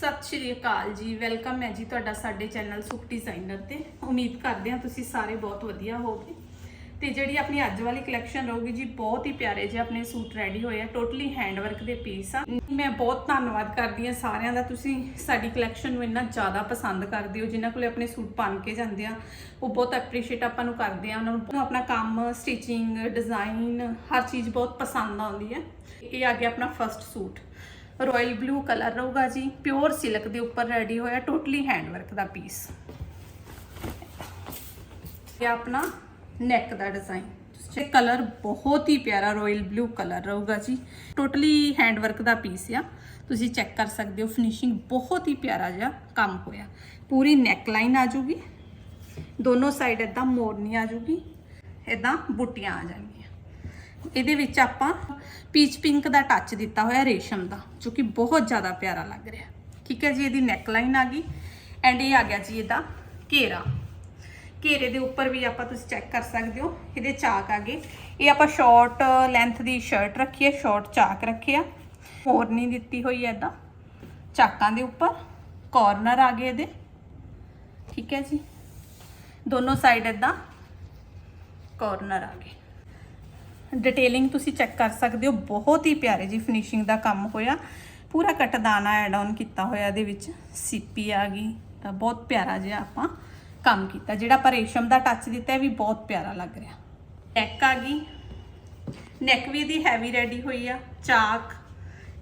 ਸਤਿ ਸ਼੍ਰੀ ਅਕਾਲ ਜੀ। ਵੈਲਕਮ ਹੈ ਜੀ ਤੁਹਾਡਾ ਸਾਡੇ ਚੈਨਲ ਸੁਖ ਡਿਜ਼ਾਈਨਰ ਤੇ। ਉਮੀਦ ਕਰਦੇ ਹਾਂ ਤੁਸੀਂ ਸਾਰੇ ਬਹੁਤ ਵਧੀਆ ਹੋਵੋਗੇ। ਤੇ ਜਿਹੜੀ ਆਪਣੀ ਅੱਜ ਵਾਲੀ ਕਲੈਕਸ਼ਨ ਰਹੂਗੀ ਜੀ, ਬਹੁਤ ਹੀ ਪਿਆਰੇ ਜੇ ਆਪਣੇ ਸੂਟ ਰੈਡੀ ਹੋਏ ਆ। ਟੋਟਲੀ ਹੈਂਡਵਰਕ ਦੇ ਪੀਸ ਆ। ਮੈਂ ਬਹੁਤ ਧੰਨਵਾਦ ਕਰਦੀ ਹਾਂ ਸਾਰਿਆਂ ਦਾ। ਤੁਸੀਂ ਸਾਡੀ ਕਲੈਕਸ਼ਨ ਨੂੰ ਇੰਨਾ ਜ਼ਿਆਦਾ ਪਸੰਦ ਕਰਦੇ ਹੋ, ਜਿਨ੍ਹਾਂ ਕੋਲੇ ਆਪਣੇ ਸੂਟ ਪਾਣ ਕੇ ਜਾਂਦੇ ਆ। ਉਹ ਬਹੁਤ ਐਪਰੀਸ਼ੀਏਟ ਆਪਾਂ ਨੂੰ ਕਰਦੇ ਆ। ਉਹਨਾਂ ਨੂੰ ਆਪਣਾ ਕੰਮ ਸਟਿਚਿੰਗ ਡਿਜ਼ਾਈਨ ਹਰ ਚੀਜ਼ ਬਹੁਤ ਪਸੰਦ ਆਉਂਦੀ ਹੈ। ਇਹ ਆ ਗਿਆ ਆਪਣਾ first suit. Royal blue colour ਰਹੂਗਾ ਜੀ, ਪਿਓਰ ਸਿਲਕ ਦੇ ਉੱਪਰ ਰੈਡੀ ਹੋਇਆ ਟੋਟਲੀ ਹੈਂਡਵਰਕ ਦਾ ਪੀਸ ਇਹ ਆਪਣਾ ਨੈਕ ਦਾ ਡਿਜ਼ਾਈਨ ਇਹ ਕਲਰ ਬਹੁਤ ਹੀ ਪਿਆਰਾ ਰਾਇਲ ਬਲੂ ਕਲਰ ਰਹੂਗਾ ਜੀ। ਟੋਟਲੀ ਹੈਂਡਵਰਕ ਦਾ ਪੀਸ ਆ। ਤੁਸੀਂ ਚੈੱਕ ਕਰ ਸਕਦੇ ਹੋ ਫਿਨਿਸ਼ਿੰਗ ਬਹੁਤ ਹੀ ਪਿਆਰਾ ਜਿਹਾ ਕੰਮ ਹੋਇਆ। ਪੂਰੀ ਨੈਕ ਲਾਈਨ ਆ ਜੂਗੀ। ਦੋਨੋਂ ਸਾਈਡ ਇਦਾਂ ਮੋਰਨੀ ਆ ਜੂਗੀ। ਇਦਾਂ ਬੁੱਟੀਆਂ ਆ ਜਾਣਗੀਆਂ। ਇਹਦੇ ਵਿੱਚ ਆਪਾਂ ਪੀਚ ਪਿੰਕ ਦਾ ਟੱਚ ਦਿੱਤਾ ਹੋਇਆ ਰੇਸ਼ਮ ਦਾ, ਜੋ ਕਿ ਬਹੁਤ ਜ਼ਿਆਦਾ ਪਿਆਰਾ ਲੱਗ ਰਿਹਾ। ਠੀਕ ਹੈ ਜੀ, ਇਹਦੀ ਨੈਕ ਲਾਈਨ ਆ ਗਈ ਐਂਡ ਇਹ ਆ ਗਿਆ ਜੀ ਇਹਦਾ ਘੇਰਾ। ਘੇਰੇ ਦੇ ਉੱਪਰ ਵੀ ਆਪਾਂ ਤੁਸੀਂ ਚੈੱਕ ਕਰ ਸਕਦੇ ਹੋ, ਇਹਦੇ ਚਾਕ ਆ ਗਏ। ਇਹ ਆਪਾਂ ਸ਼ਾਰਟ ਲੈਂਥ ਦੀ ਸ਼ਰਟ ਰੱਖੀ ਹੈ ਸ਼ਾਰਟ ਚਾਕ ਰੱਖਿਆ ਮੋਰਨੀ ਦਿੱਤੀ ਹੋਈ ਹੈ ਇਦਾਂ ਚਾਕਾਂ ਦੇ ਉੱਪਰ। ਕਾਰਨਰ ਆ ਗਏ ਇਹਦੇ। ਠੀਕ ਹੈ ਜੀ, ਦੋਨੋਂ ਸਾਈਡ ਇਦਾਂ ਕਾਰਨਰ ਆ ਗਏ। ਡਿਟੇਲਿੰਗ ਤੁਸੀਂ ਚੈੱਕ ਕਰ ਸਕਦੇ ਹੋ। ਬਹੁਤ ਹੀ ਪਿਆਰੇ ਜੀ ਫਿਨਿਸ਼ਿੰਗ ਦਾ ਕੰਮ ਹੋਇਆ। ਪੂਰਾ ਕਟਦਾਨਾ ਐਡ ਆਨ ਕੀਤਾ ਹੋਇਆ ਇਹਦੇ ਵਿੱਚ। ਸੀਪੀ ਆ ਗਈ। ਤਾਂ ਬਹੁਤ ਪਿਆਰਾ ਜਿਹਾ ਆਪਾਂ ਕੰਮ ਕੀਤਾ। ਜਿਹੜਾ ਆਪਾਂ ਰੇਸ਼ਮ ਦਾ ਟੱਚ ਦਿੱਤਾ, ਇਹ ਵੀ ਬਹੁਤ ਪਿਆਰਾ ਲੱਗ ਰਿਹਾ। ਨੈਕ ਆ ਗਈ। ਨੈਕ ਵੀ ਦੀ ਹੈਵੀ ਰੈਡੀ ਹੋਈ ਆ। ਚਾਕ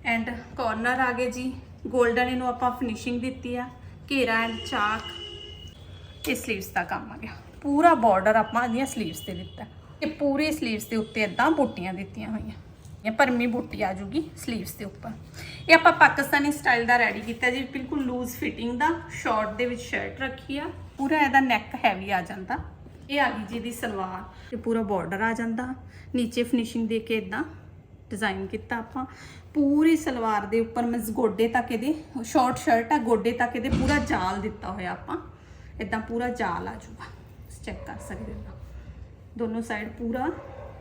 ਐਂਡ ਕਾਰਨਰ ਆ ਗਏ ਜੀ। 골ਡਨ ਇਹਨੂੰ ਆਪਾਂ ਫਿਨਿਸ਼ਿੰਗ ਦਿੱਤੀ ਆ। ਘੇਰਾ ਐਂਡ ਚਾਕ। ਇਹ ਸਲੀਵਸ ਦਾ ਕੰਮ ਆ ਗਿਆ। ਪੂਰਾ ਬਾਰਡਰ ਆਪਾਂ ਇਹਦੀਆਂ ਸਲੀਵਸ ਤੇ ਦਿੱਤਾ ਇਹ ਪੂਰੇ ਸਲੀਵਸ ਦੇ ਉੱਤੇ ਇਦਾਂ ਬੂਟੀਆਂ ਦਿੱਤੀਆਂ ਹੋਈਆਂ। ਇਹ ਭਰਮੀ ਬੂਟੀ ਆ ਜੂਗੀ ਸਲੀਵਸ ਦੇ ਉੱਪਰ। ਇਹ ਆਪਾਂ ਪਾਕਿਸਤਾਨੀ ਸਟਾਈਲ ਦਾ ਰੈਡੀ ਕੀਤਾ ਜੀ, ਬਿਲਕੁਲ ਲੂਜ਼ ਫਿਟਿੰਗ ਦਾ ਸ਼ਾਰਟ ਦੇ ਵਿੱਚ ਸ਼ਰਟ ਰੱਖੀ ਆ। ਪੂਰਾ ਇਹਦਾ ਨੈਕ ਹੈਵੀ ਆ ਜਾਂਦਾ। ਇਹ ਆ ਗਈ ਜੀ ਦੀ ਸਲਵਾਰ ਤੇ ਪੂਰਾ ਬਾਰਡਰ ਆ ਜਾਂਦਾ। ਨੀਚੇ ਫਿਨਿਸ਼ਿੰਗ ਦੇ ਕੇ ਇਦਾਂ ਡਿਜ਼ਾਈਨ ਕੀਤਾ ਆਪਾਂ। ਪੂਰੀ ਸਲਵਾਰ ਦੇ ਉੱਪਰ ਮਸ ਗੋਡੇ ਤੱਕ ਇਹਦੇ ਸ਼ਾਰਟ ਸ਼ਰਟ ਆ, ਗੋਡੇ ਤੱਕ ਇਹਦੇ ਪੂਰਾ ਜਾਲ ਦਿੱਤਾ ਹੋਇਆ ਆਪਾਂ। ਇਦਾਂ ਪੂਰਾ ਜਾਲ ਆ ਜੂਗਾ। ਚੈੱਕ ਕਰ ਸਕਦੇ ਹੋ। ਦੋਨੋਂ ਸਾਈਡ ਪੂਰਾ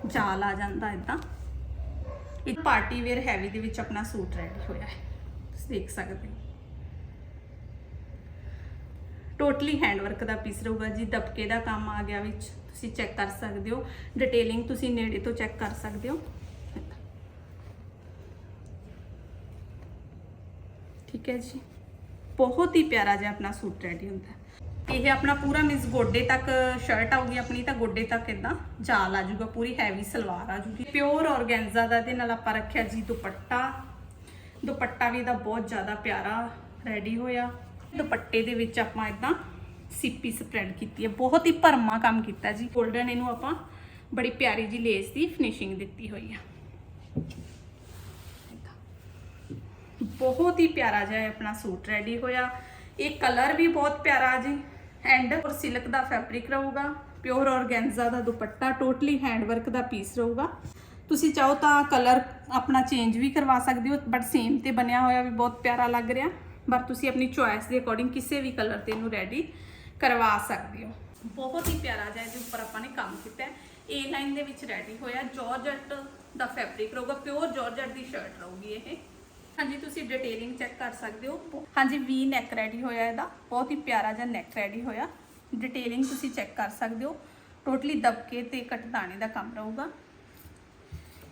ਜਾਲ ਆ ਜਾਂਦਾ ਇਦਾਂ ਇੱਕ ਪਾਰਟੀ ਵੇਅਰ ਹੈਵੀ ਦੇ ਵਿੱਚ ਆਪਣਾ ਸੂਟ ਰੈਡੀ ਹੋਇਆ ਹੈ। ਤੁਸੀਂ ਦੇਖ ਸਕਦੇ ਹੋ। ਟੋਟਲੀ ਹੈਂਡਵਰਕ ਦਾ ਪੀਸ ਰਹੂਗਾ ਜੀ, ਦਬਕੇ ਦਾ ਕੰਮ ਆ ਗਿਆ ਵਿੱਚ। ਤੁਸੀਂ ਚੈੱਕ ਕਰ ਸਕਦੇ ਹੋ। ਡਿਟੇਲਿੰਗ ਤੁਸੀਂ ਨੇੜੇ ਤੋਂ ਚੈੱਕ ਕਰ ਸਕਦੇ ਹੋ। ਠੀਕ ਹੈ ਜੀ। ਬਹੁਤ ਹੀ ਪਿਆਰਾ ਜਿਹਾ ਆਪਣਾ ਸੂਟ ਰੈਡੀ ਹੁੰਦਾ ਇਹ ਆਪਣਾ ਪੂਰਾ ਮਿਸ ਗੋਡੇ ਤੱਕ ਸ਼ਰਟ ਆਊਗੀ ਆਪਣੀ, ਤਾਂ ਗੋਡੇ ਤੱਕ ਇਦਾਂ ਜਾਲ ਆ ਜਾਊਗਾ, ਪੂਰੀ ਹੈਵੀ ਸਲਵਾਰ ਆ ਜਾਊਗੀ। ਪਿਓਰ ਔਰਗੈਂਜ਼ਾ ਦਾ ਦੇ ਨਾਲ ਆਪਾਂ ਰੱਖਿਆ ਜੀ ਦੁਪੱਟਾ। ਦੁਪੱਟਾ ਵੀ ਦਾ ਬਹੁਤ ਜ਼ਿਆਦਾ ਪਿਆਰਾ ਰੈਡੀ ਹੋਇਆ। ਦੁਪੱਟੇ ਦੇ ਵਿੱਚ ਆਪਾਂ ਇਦਾਂ ਸੀਪੀ ਸਪਰੈਡ ਕੀਤੀ ਹੈ। ਬਹੁਤ ਹੀ ਭਰਮਾ ਕੰਮ ਕੀਤਾ ਜੀ। 골ਡਨ ਇਹਨੂੰ ਆਪਾਂ ਬੜੀ ਪਿਆਰੀ ਜੀ ਲੇਸ ਦੀ ਫਿਨਿਸ਼ਿੰਗ ਦਿੱਤੀ ਹੋਈ ਆ। ਬਹੁਤ ਹੀ ਪਿਆਰਾ ਜਿਹਾ ਆਪਣਾ ਸੂਟ ਰੈਡੀ ਹੋਇਆ। ਇਹ ਕਲਰ ਵੀ ਬਹੁਤ ਪਿਆਰਾ ਜੀ। ਐਂਡ ਔਰ ਸਿਲਕ ਦਾ ਫੈਬਰਿਕ ਰਹੂਗਾ ਪਿਓਰ ਔਰਗੈਂਜ਼ਾ ਦਾ ਦੁਪੱਟਾ ਟੋਟਲੀ ਹੈਂਡਵਰਕ ਦਾ ਪੀਸ ਰਹੂਗਾ। ਤੁਸੀਂ ਚਾਹੋ ਤਾਂ ਕਲਰ ਆਪਣਾ ਚੇਂਜ ਵੀ ਕਰਵਾ ਸਕਦੇ ਹੋ ਬਟ ਸੇਮ ਤੇ ਬਣਿਆ ਹੋਇਆ ਵੀ ਬਹੁਤ ਪਿਆਰਾ ਲੱਗ ਰਿਹਾ। ਪਰ ਤੁਸੀਂ ਆਪਣੀ ਚੁਆਇਸ ਦੇ ਅਕੋਰਡਿੰਗ ਕਿਸੇ ਵੀ ਕਲਰ ਤੇ ਇਹਨੂੰ ਰੈਡੀ ਕਰਵਾ ਸਕਦੇ ਹੋ। ਬਹੁਤ ਹੀ ਪਿਆਰਾ ਜਿਹਾ ਇਹਦੇ ਉੱਪਰ ਆਪਾਂ ਨੇ ਕੰਮ ਕੀਤਾ ਹੈ। ਏ ਲਾਈਨ ਦੇ ਵਿੱਚ ਰੈਡੀ ਹੋਇਆ ਜਾਰਜਟ ਦਾ ਫੈਬਰਿਕ ਰਹੂਗਾ ਪਿਓਰ ਜਾਰਜਟ ਦੀ ਸ਼ਰਟ ਰਹੂਗੀ ਇਹ। ਹਾਂਜੀ, ਤੁਸੀਂ ਡਿਟੇਲਿੰਗ ਚੈੱਕ ਕਰ ਸਕਦੇ ਹੋ। ਹਾਂਜੀ, ਵੀ ਨੈਕ ਰੈਡੀ ਹੋਇਆ ਇਹਦਾ। ਬਹੁਤ ਹੀ ਪਿਆਰਾ ਜਿਹਾ ਨੈਕ ਰੈਡੀ ਹੋਇਆ। ਡਿਟੇਲਿੰਗ ਤੁਸੀਂ ਚੈੱਕ ਕਰ ਸਕਦੇ ਹੋ। ਟੋਟਲੀ ਦਬਕੇ ਤੇ ਕਟਦਾਣੇ ਦਾ ਕੰਮ ਰਹੂਗਾ।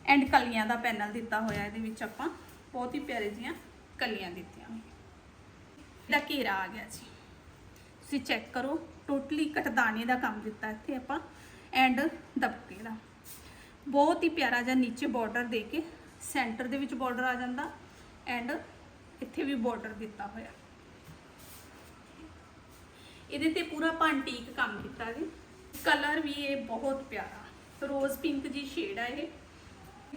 ਐਂਡ ਕਲੀਆਂ ਦਾ ਪੈਨਲ ਦਿੱਤਾ ਹੋਇਆ ਇਹਦੇ ਵਿੱਚ ਆਪਾਂ। ਬਹੁਤ ਹੀ ਪਿਆਰੇ ਜੀਆਂ ਕਲੀਆਂ ਦਿੱਤੀਆਂ। ਹੋਈਆਂ ਇਹਦਾ ਘੇਰਾ ਆ ਗਿਆ ਜੀ। ਤੁਸੀਂ ਚੈੱਕ ਕਰੋ। ਟੋਟਲੀ ਕਟਦਾਣੇ ਦਾ ਕੰਮ ਦਿੱਤਾ ਇੱਥੇ ਆਪਾਂ। ਐਂਡ ਦਬਕੇ ਦਾ। ਬਹੁਤ ਹੀ ਪਿਆਰਾ ਜਿਹਾ ਨੀਚੇ ਬਾਰਡਰ ਦੇ ਕੇ ਸੈਂਟਰ ਦੇ ਵਿੱਚ ਬਾਰਡਰ ਆ ਜਾਂਦਾ। ਐਂਡ ਇੱਥੇ ਵੀ ਬਾਰਡਰ ਦਿੱਤਾ ਹੋਇਆ। ਇਹਦੇ ਤੇ ਪੂਰਾ ਪੰਟੀਕ ਕੰਮ ਕੀਤਾ ਜੀ। ਕਲਰ ਵੀ ਇਹ ਬਹੁਤ ਪਿਆਰਾ। ਰੋਜ਼ ਪਿੰਕ ਜੀ ਸ਼ੇਡ ਆ ਇਹ।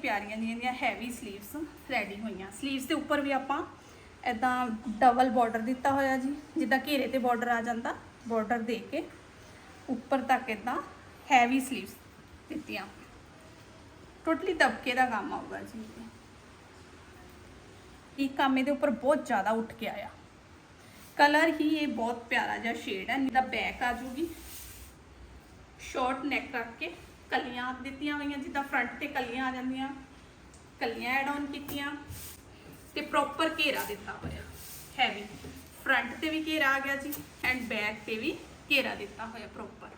ਪਿਆਰੀਆਂ ਜਿਹੜੀਆਂ ਹੈਵੀ ਸਲੀਵਸ ਰੈਡੀ ਹੋਈਆਂ। ਸਲੀਵਸ ਦੇ ਉੱਪਰ ਵੀ ਆਪਾਂ ਇਦਾਂ ਡਬਲ ਬਾਰਡਰ ਦਿੱਤਾ ਹੋਇਆ ਜੀ। ਜਿੱਦਾਂ ਘੇਰੇ ਤੇ ਬਾਰਡਰ ਆ ਜਾਂਦਾ ਬਾਰਡਰ ਦੇ ਕੇ ਉੱਪਰ ਤੱਕ ਇਦਾਂ ਹੈਵੀ ਸਲੀਵਸ ਦਿੱਤੀਆਂ। ਟੋਟਲੀ ਦਬਕੇ ਦਾ ਕੰਮ ਆਊਗਾ ਜੀ ਇਹ ਕੰਮ ਇਹਦੇ ਉੱਪਰ ਬਹੁਤ ਜ਼ਿਆਦਾ ਉੱਠ ਕੇ ਆਇਆ। ਕਲਰ ਹੀ ਇਹ ਬਹੁਤ ਪਿਆਰਾ ਜਿਹਾ ਸ਼ੇਡ ਹੈ ਇਹਦਾ ਬੈਕ ਆ ਜੂਗੀ। ਸ਼ਾਰਟ ਨੈਕ ਰੱਖ ਕੇ ਕਲੀਆਂ ਦਿੱਤੀਆਂ ਹੋਈਆਂ, ਜਿੱਦਾਂ ਫਰੰਟ ਤੇ ਕਲੀਆਂ ਆ ਜਾਂਦੀਆਂ, ਕਲੀਆਂ ਐਡ ਆਨ ਕੀਤੀਆਂ ਤੇ ਪ੍ਰੋਪਰ ਘੇਰਾ ਦਿੱਤਾ ਹੋਇਆ। ਹੈਵੀ ਫਰੰਟ ਤੇ ਵੀ ਘੇਰਾ ਆ ਗਿਆ ਜੀ ਐਂਡ ਬੈਕ ਤੇ ਵੀ ਘੇਰਾ ਦਿੱਤਾ ਹੋਇਆ proper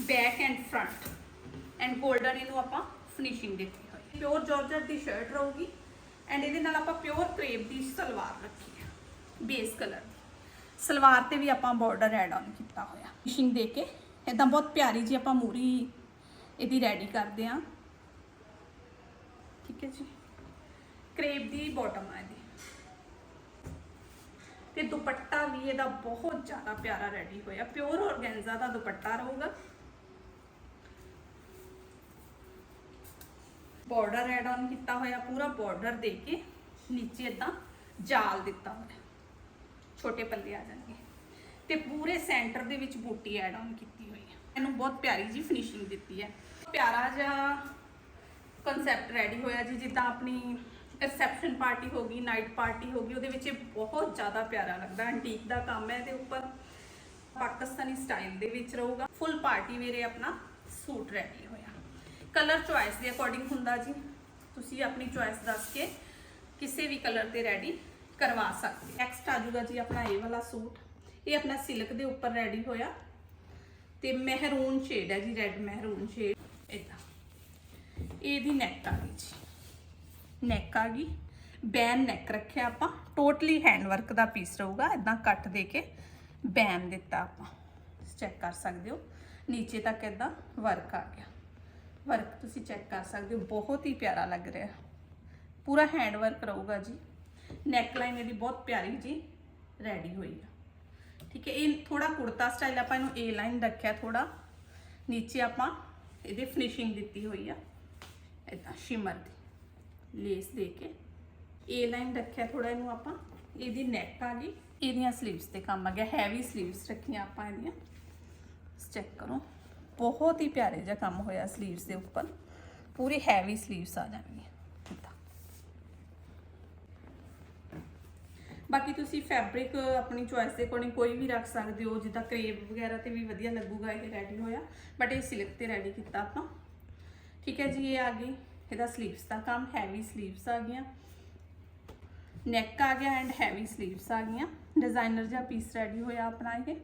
back end front end golden ਇਹਨੂੰ ਆਪਾਂ ਫਿਨਿਸ਼ਿੰਗ ਦਿੱਤੀ ਪਿਓਰ ਜਾਰਜਟ ਦੀ ਸ਼ਰਟ ਰਹੂਗੀ ਐਂਡ ਇਹਦੇ ਨਾਲ ਆਪਾਂ ਪਿਓਰ ਕ੍ਰੇਪ ਦੀ ਸਲਵਾਰ ਰੱਖੀ ਹੈ ਬੇਸ ਕਲਰ ਦੀ। ਸਲਵਾਰ ਤੇ ਵੀ ਆਪਾਂ ਬਾਰਡਰ ਐਡ ਆਨ ਕੀਤਾ ਹੋਇਆ। ਫਿਨਿਸ਼ਿੰਗ ਦੇ ਕੇ ਇਦਾਂ ਬਹੁਤ ਪਿਆਰੀ ਜੀ ਆਪਾਂ ਮੂਰੀ ਇਹਦੀ ਰੈਡੀ ਕਰਦੇ ਆਂ ਠੀਕ ਹੈ ਜੀ। ਕ੍ਰੇਪ ਦੀ ਬਾਟਮ ਆ ਇਹਦੀ। ਤੇ ਦੁਪੱਟਾ ਵੀ ਇਹਦਾ ਬਹੁਤ ਜ਼ਿਆਦਾ ਪਿਆਰਾ ਰੈਡੀ ਹੋਇਆ। ਪਿਓਰ ਔਰਗੈਂਜ਼ਾ ਦਾ ਦੁਪੱਟਾ ਰਹੂਗਾ। ਬਾਰਡਰ ਐਡ ਆਨ ਕੀਤਾ ਹੋਇਆ, ਪੂਰਾ ਬਾਰਡਰ ਦੇ ਕੇ ਨੀਚੇ ਇਦਾਂ ਜਾਲ ਦਿੱਤਾ ਹੋਇਆ। ਛੋਟੇ ਪੱਲੇ ਆ ਜਾਣਗੇ। ਤੇ ਪੂਰੇ ਸੈਂਟਰ ਦੇ ਵਿੱਚ ਬੂਟੀ ਐਡ ਆਨ ਕੀਤੀ ਹੋਈ ਹੈ। ਇਹਨੂੰ ਬਹੁਤ ਪਿਆਰੀ ਜੀ ਫਿਨਿਸ਼ਿੰਗ ਦਿੱਤੀ ਹੈ। ਪਿਆਰਾ ਜਿਹਾ ਕਨਸੈਪਟ ਰੈਡੀ ਹੋਇਆ ਜੀ, ਜਿੱਦਾਂ ਆਪਣੀ ਰਿਸੈਪਸ਼ਨ ਪਾਰਟੀ ਹੋ ਗਈ ਨਾਈਟ ਪਾਰਟੀ ਹੋ ਗਈ, ਉਹਦੇ ਵਿੱਚ ਇਹ ਬਹੁਤ ਜ਼ਿਆਦਾ ਪਿਆਰਾ ਲੱਗਦਾ। ਐਂਟੀਕ ਦਾ ਕੰਮ ਹੈ, ਇਹਦੇ ਉੱਪਰ ਪਾਕਿਸਤਾਨੀ ਸਟਾਈਲ ਦੇ ਵਿੱਚ ਰਹੂਗਾ। ਫੁੱਲ ਪਾਰਟੀ ਵੇਰੇ ਆਪਣਾ ਸੂਟ ਰੈਡੀ ਹੋਇਆ। ਕਲਰ ਚੁਆਇਸ ਦੇ ਅਕੋਰਡਿੰਗ ਹੁੰਦਾ ਜੀ। ਤੁਸੀਂ ਆਪਣੀ ਚੁਆਇਸ ਦੱਸ ਕੇ ਕਿਸੇ ਵੀ ਕਲਰ ਤੇ ਰੈਡੀ ਕਰਵਾ ਸਕਦੇ ਨੈਕਸਟ ਆ ਜੂਗਾ ਜੀ ਆਪਣਾ ਇਹ ਵਾਲਾ ਸੂਟ। ਇਹ ਆਪਣਾ ਸਿਲਕ ਦੇ ਉੱਪਰ ਰੈਡੀ ਹੋਇਆ। ਤੇ ਮਹਿਰੂਨ ਸ਼ੇਡ ਹੈ ਜੀ ਰੈੱਡ ਮਹਿਰੂਨ ਸ਼ੇਡ ਇਦਾਂ ਇਹਦੀ ਨੈਕ ਆ ਗਈ ਜੀ। ਨੈਕ ਆ ਗਈ। ਬੈਨ ਨੈਕ ਰੱਖਿਆ ਆਪਾਂ। ਟੋਟਲੀ ਹੈਂਡ ਵਰਕ ਦਾ ਪੀਸ ਰਹੂਗਾ। ਇਦਾਂ ਕੱਟ ਦੇ ਕੇ ਬੈਨ ਦਿੱਤਾ ਆਪਾਂ। ਚੈੱਕ ਕਰ ਸਕਦੇ ਹੋ। ਨੀਚੇ ਤੱਕ ਇਦਾਂ ਵਰਕ ਆ ਗਿਆ। ਵਰਕ ਤੁਸੀਂ ਚੈੱਕ ਕਰ ਸਕਦੇ ਹੋ, ਬਹੁਤ ਹੀ ਪਿਆਰਾ ਲੱਗ ਰਿਹਾ। ਪੂਰਾ ਹੈਂਡ ਵਰਕ ਰਹੂਗਾ ਜੀ। ਨੈਕ ਲਾਈਨ ਇਹਦੀ ਬਹੁਤ ਪਿਆਰੀ ਜੀ ਰੈਡੀ ਹੋਈ ਆ। ਠੀਕ ਹੈ, ਇਹ ਥੋੜਾ ਕੁੜਤਾ ਸਟਾਈਲ ਆਪਾਂ ਇਹਨੂੰ ਏ ਲਾਈਨ ਰੱਖਿਆ ਥੋੜਾ ਨੀਚੇ ਆਪਾਂ ਇਹਦੇ ਫਿਨਿਸ਼ਿੰਗ ਦਿੱਤੀ ਹੋਈ ਆ। ਇਦਾਂ ਸ਼ਿਮਰ ਦੀ। ਲੇਸ ਦੇ ਕੇ ਏ ਲਾਈਨ ਰੱਖਿਆ ਥੋੜਾ ਇਹਨੂੰ ਆਪਾਂ। ਇਹਦੀ ਨੈਕ ਆ ਗਈ। ਇਹਦੀਆਂ ਸਲੀਵਸ ਤੇ ਕੰਮ ਆ ਗਿਆ। ਹੈਵੀ ਸਲੀਵਸ ਰੱਖੀਆਂ ਆਪਾਂ ਇਹਦੀਆਂ। ਚੈੱਕ ਕਰੋ। ਬਹੁਤ ਹੀ ਪਿਆਰੇ ਜਿਹਾ ਕੰਮ ਹੋਇਆ ਸਲੀਵਸ ਦੇ ਉੱਪਰ। ਪੂਰੀ ਹੈਵੀ ਸਲੀਵਸ ਆ ਜਾਣਗੀਆਂ। ਬਾਕੀ ਤੁਸੀਂ ਫੈਬਰਿਕ ਆਪਣੀ ਚੁਆਇਸ ਦੇ ਅਕੋਰਡਿੰਗ ਕੋਈ ਵੀ ਰੱਖ ਸਕਦੇ ਹੋ, ਜਿੱਦਾਂ ਕਰੇਪ ਵਗੈਰਾ ਤੇ ਵੀ ਵਧੀਆ ਲੱਗੂਗਾ ਇਹ ਰੈਡੀ ਹੋਇਆ। ਬਟ ਇਹ ਸਿਲਕ ਤੇ ਰੈਡੀ ਕੀਤਾ ਆਪਾਂ। ਠੀਕ ਹੈ ਜੀ, ਇਹ ਆ ਗਈ। ਇਹਦਾ ਸਲੀਵਸ ਦਾ ਕੰਮ ਹੈਵੀ ਸਲੀਵਸ ਆ ਗਈਆਂ। ਨੈਕ ਆ ਗਿਆ ਐਂਡ ਹੈਵੀ ਸਲੀਵਸ ਆ ਗਈਆਂ। ਡਿਜ਼ਾਈਨਰ ਜਿਹਾ ਪੀਸ ਰੈਡੀ ਹੋਇਆ ਆਪਣਾ ਇਹ।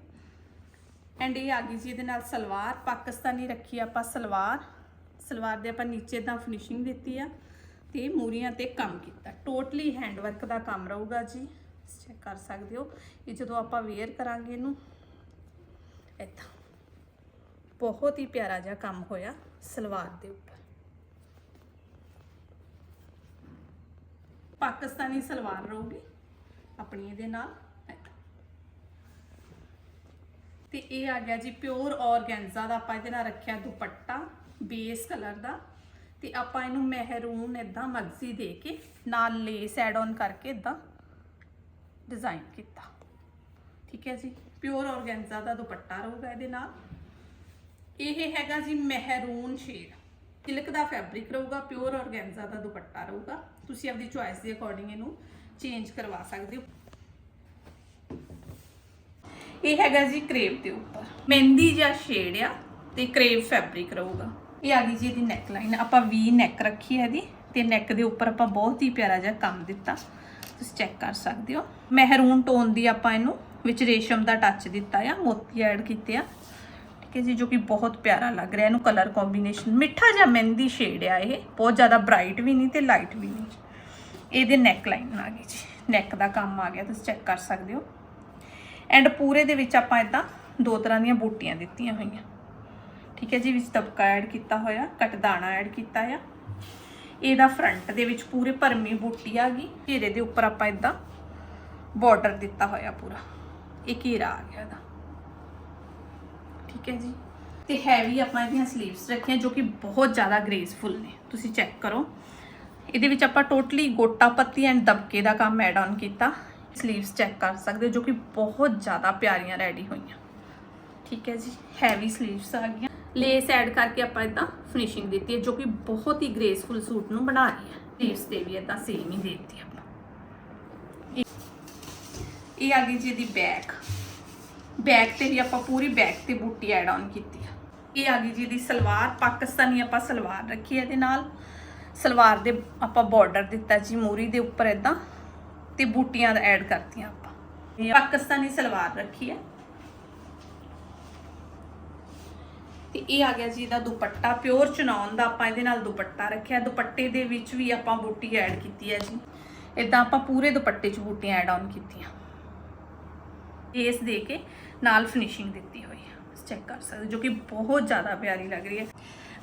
ਐਂਡ ਇਹ ਆ ਗਈ ਜੀ ਇਹਦੇ ਨਾਲ ਸਲਵਾਰ, ਪਾਕਿਸਤਾਨੀ ਰੱਖੀ ਆਪਾਂ ਸਲਵਾਰ। ਸਲਵਾਰ ਦੇ ਆਪਾਂ ਨੀਚੇ ਤਾਂ ਫਿਨਿਸ਼ਿੰਗ ਦਿੱਤੀ ਆ ਤੇ ਮੂਰੀਆਂ ਤੇ ਕੰਮ ਕੀਤਾ। ਟੋਟਲੀ ਹੈਂਡਵਰਕ ਦਾ ਕੰਮ ਰਹੂਗਾ ਜੀ। ਚੈੱਕ ਕਰ ਸਕਦੇ ਹੋ। ਇਹ ਜਦੋਂ ਆਪਾਂ ਵੇਅਰ ਕਰਾਂਗੇ ਇਹਨੂੰ ਏਦਾਂ ਬਹੁਤ ਹੀ ਪਿਆਰਾ ਜਿਹਾ ਕੰਮ ਹੋਇਆ ਸਲਵਾਰ ਦੇ ਉੱਪਰ। ਪਾਕਿਸਤਾਨੀ ਸਲਵਾਰ ਰਹੂਗੀ ਆਪਣੀ ਇਹਦੇ ਨਾਲ। ਤੇ ਇਹ ਆ ਗਿਆ ਜੀ ਪਿਓਰ ਔਰਗੈਂਜ਼ਾ ਦਾ ਆਪਾਂ ਇਹਦੇ ਨਾਲ ਰੱਖਿਆ ਦੁਪੱਟਾ, ਬੇਸ ਕਲਰ ਦਾ ਤੇ ਆਪਾਂ ਇਹਨੂੰ ਮਹਿਰੂਨ ਇਦਾਂ ਮਗਜ਼ੀ ਦੇ ਕੇ ਨਾਲ ਲੇਸ ਐਡ ਔਨ ਕਰਕੇ ਇਦਾਂ ਡਿਜ਼ਾਈਨ ਕੀਤਾ। ਠੀਕ ਹੈ ਜੀ? ਪਿਓਰ ਔਰਗੈਂਜ਼ਾ ਦਾ ਦੁਪੱਟਾ ਰਹੂਗਾ ਇਹਦੇ ਨਾਲ। ਇਹ ਹੈਗਾ ਜੀ ਮਹਿਰੂਨ ਸ਼ੇਡ ਤਿਲਕ ਦਾ ਫੈਬਰਿਕ ਰਹੂਗਾ, ਪਿਓਰ ਔਰਗੈਂਜ਼ਾ ਦਾ ਦੁਪੱਟਾ ਰਹੂਗਾ। ਤੁਸੀਂ ਆਪਣੀ ਚੁਆਇਸ ਦੇ ਅਕੋਰਡਿੰਗ ਇਹਨੂੰ ਚੇਂਜ ਕਰਵਾ ਸਕਦੇ ਹੋ। ਇਹ ਹੈਗਾ ਜੀ ਕਰੇਪ ਦੇ ਉੱਪਰ। ਮਹਿੰਦੀ ਜਾਂ ਸ਼ੇਡ ਆ ਤੇ ਕਰੇਵ ਫੈਬਰਿਕ ਰਹੂਗਾ। ਇਹ ਆ ਗਈ ਜੀ ਇਹਦੀ ਨੈਕ ਲਾਈਨ ਆਪਾਂ ਵੀ ਨੈਕ ਰੱਖੀ ਹੈ ਇਹਦੀ ਤੇ ਨੈਕ ਦੇ ਉੱਪਰ ਆਪਾਂ ਬਹੁਤ ਹੀ ਪਿਆਰਾ ਜਿਹਾ ਕੰਮ ਦਿੱਤਾ। ਤੁਸੀਂ ਚੈੱਕ ਕਰ ਸਕਦੇ ਹੋ। ਮਹਿਰੂਨ ਟੋਨ ਦੀ ਆਪਾਂ ਇਹਨੂੰ ਵਿੱਚ ਰੇਸ਼ਮ ਦਾ ਟੱਚ ਦਿੱਤਾ ਆ, ਮੋਤੀ ਐਡ ਕੀਤੇ ਆ। ਠੀਕ ਹੈ ਜੀ, ਜੋ ਕਿ ਬਹੁਤ ਪਿਆਰਾ ਲੱਗ ਰਿਹਾ। ਇਹਨੂੰ ਕਲਰ ਕੰਬੀਨੇਸ਼ਨ ਮਿੱਠਾ ਜਿਹਾ ਮਹਿੰਦੀ ਸ਼ੇਡ ਆ ਇਹ। ਬਹੁਤ ਜ਼ਿਆਦਾ ਬ੍ਰਾਈਟ ਵੀ ਨਹੀਂ ਤੇ ਲਾਈਟ ਵੀ ਨਹੀਂ। ਇਹਦੇ ਨੈਕ ਲਾਈਨ ਆ ਗਈ ਜੀ। ਨੈਕ ਦਾ ਕੰਮ ਆ ਗਿਆ। ਤੁਸੀਂ ਚੈੱਕ ਕਰ ਸਕਦੇ ਹੋ। ਐਂਡ ਪੂਰੇ ਦੇ ਵਿੱਚ ਆਪਾਂ ਇਦਾਂ ਦੋ ਤਰ੍ਹਾਂ ਦੀਆਂ ਬੂਟੀਆਂ ਦਿੱਤੀਆਂ ਹੋਈਆਂ। ਠੀਕ ਹੈ ਜੀ, ਵਿੱਚ ਤਬਕਾ ਐਡ ਕੀਤਾ ਹੋਇਆ, ਕਟ ਦਾਣਾ ਐਡ ਕੀਤਾ ਆ। ਇਹਦਾ ਫਰੰਟ ਦੇ ਵਿੱਚ ਪੂਰੇ ਭਰਮੀ ਬੂਟੀ ਆ ਗਈ। ਘੇਰੇ ਦੇ ਉੱਪਰ ਆਪਾਂ ਇਦਾਂ ਬਾਰਡਰ ਦਿੱਤਾ ਹੋਇਆ ਪੂਰਾ। ਇਹ ਘੇਰਾ ਆ ਗਿਆ ਇਹਦਾ। ਠੀਕ ਹੈ ਜੀ। ਤੇ ਹੈਵੀ ਆਪਾਂ ਇਹਦੀਆਂ ਸਲੀਵਸ ਰੱਖੀਆਂ ਜੋ ਕਿ ਬਹੁਤ ਜ਼ਿਆਦਾ ਗ੍ਰੇਸਫੁਲ ਨੇ। ਤੁਸੀਂ ਚੈੱਕ ਕਰੋ। ਇਹਦੇ ਵਿੱਚ ਆਪਾਂ ਟੋਟਲੀ ਗੋਟਾ ਪੱਤੀ ਐਂਡ ਦਬਕੇ ਦਾ ਕੰਮ ਐਡ ਆਨ ਕੀਤਾ। ਸਲੀਵਸ ਚੈੱਕ ਕਰ ਸਕਦੇ ਹੋ, ਜੋ ਕਿ ਬਹੁਤ ਜ਼ਿਆਦਾ ਪਿਆਰੀਆਂ ਰੈਡੀ ਹੋਈਆਂ। ਠੀਕ ਹੈ ਜੀ ਹੈਵੀ ਸਲੀਵਸ ਆ ਗਈਆਂ। ਲੇਸ ਐਡ ਕਰਕੇ ਆਪਾਂ ਇਦਾਂ ਫਿਨਿਸ਼ਿੰਗ ਦਿੱਤੀ ਹੈ, ਜੋ ਕਿ ਬਹੁਤ ਹੀ ਗ੍ਰੇਸਫੁਲ ਸੂਟ ਨੂੰ ਬਣਾ ਰਹੀ ਹੈ। ਸਲੀਵਸ ਤੇ ਵੀ ਇਦਾਂ ਸੇਮ ਹੀ ਦੇ ਦਿੱਤੀ ਆਪਾਂ। ਇਹ- ਇਹ ਆ ਗਈ ਜੀ ਇਹਦੀ ਬੈਕ ਬੈਕ ਤੇ ਵੀ ਆਪਾਂ ਪੂਰੀ ਬੈਕ ਤੇ ਬੂਟੀ ਐਡ ਆਨ ਕੀਤੀ ਆ ਇਹ ਆ ਗਈ ਜੀ ਇਹਦੀ ਸਲਵਾਰ, ਪਾਕਿਸਤਾਨੀ ਆਪਾਂ ਸਲਵਾਰ ਰੱਖੀ ਹੈ ਇਹਦੇ ਨਾਲ। ਸਲਵਾਰ ਦੇ ਆਪਾਂ ਬਾਰਡਰ ਦਿੱਤਾ ਜੀ ਮੂਰੀ ਦੇ ਉੱਪਰ ਇਦਾਂ। ਤੇ ਬੂਟੀਆਂ ਦਾ ਐਡ ਕਰਤੀਆਂ ਆਪਾਂ। ਪਾਕਿਸਤਾਨੀ ਸਲਵਾਰ ਰੱਖੀ ਹੈ। ਤੇ ਇਹ ਆ ਗਿਆ ਜੀ ਇਹਦਾ ਦੁਪੱਟਾ ਪਿਓਰ ਚਨੌਨ ਦਾ ਆਪਾਂ ਇਹਦੇ ਨਾਲ ਦੁਪੱਟਾ ਰੱਖਿਆ। ਦੁਪੱਟੇ ਦੇ ਵਿੱਚ ਵੀ ਆਪਾਂ ਬੂਟੀ ਐਡ ਕੀਤੀ ਹੈ ਜੀ। ਇਦਾਂ ਆਪਾਂ ਪੂਰੇ ਦੁਪੱਟੇ 'ਚ ਬੂਟੀਆਂ ਐਡ ਆਨ ਕੀਤੀਆਂ। ਇਸ ਦੇ ਕੇ ਨਾਲ ਫਿਨਿਸ਼ਿੰਗ ਦਿੱਤੀ ਹੋਈ ਹੈ। ਚੈੱਕ ਕਰ ਸਕਦੇ ਜੋ ਕਿ ਬਹੁਤ ਜ਼ਿਆਦਾ ਪਿਆਰੀ ਲੱਗ ਰਹੀ ਹੈ।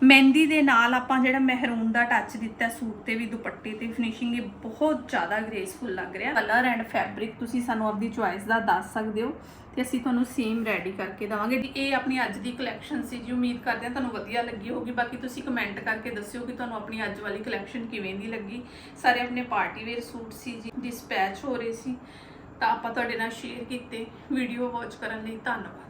ਮਹਿੰਦੀ ਦੇ ਨਾਲ ਆਪਾਂ ਜਿਹੜਾ ਮਹਿਰੂਨ ਦਾ ਟੱਚ ਦਿੱਤਾ ਸੂਟ ਤੇ ਵੀ, ਦੁਪੱਟੇ ਤੇ ਫਿਨਿਸ਼ਿੰਗ ਇਹ ਬਹੁਤ ਜ਼ਿਆਦਾ ਗ੍ਰੇਸਫੁਲ ਲੱਗ ਰਿਹਾ। ਕਲਰ ਐਂਡ ਫੈਬਰਿਕ ਤੁਸੀਂ ਸਾਨੂੰ ਆਪਦੀ ਚੁਆਇਸ ਦਾ ਦੱਸ ਸਕਦੇ ਹੋ ਤੇ ਅਸੀਂ ਤੁਹਾਨੂੰ ਸੇਮ ਰੈਡੀ ਕਰਕੇ ਦਵਾਂਗੇ। ਜੀ, ਇਹ ਆਪਣੀ ਅੱਜ ਦੀ ਕਲੈਕਸ਼ਨ ਸੀ ਜੀ, ਉਮੀਦ ਕਰਦੇ ਹਾਂ ਤੁਹਾਨੂੰ ਵਧੀਆ ਲੱਗੀ ਹੋਗੀ ਬਾਕੀ ਤੁਸੀਂ ਕਮੈਂਟ ਕਰਕੇ ਦੱਸਿਓ ਕਿ ਤੁਹਾਨੂੰ ਆਪਣੀ ਅੱਜ ਵਾਲੀ ਕਲੈਕਸ਼ਨ ਕਿਵੇਂ ਦੀ ਲੱਗੀ। ਸਾਰੇ ਆਪਣੇ ਪਾਰਟੀ ਵੇਅਰ ਸੂਟ ਸੀ ਜੀ ਡਿਸਪੈਚ ਹੋ ਰਹੇ ਸੀ, ਤਾਂ ਆਪਾਂ ਤੁਹਾਡੇ ਨਾਲ ਸ਼ੇਅਰ ਕੀਤੇ। ਵੀਡੀਓ ਵਾਚ ਕਰਨ ਲਈ ਧੰਨਵਾਦ।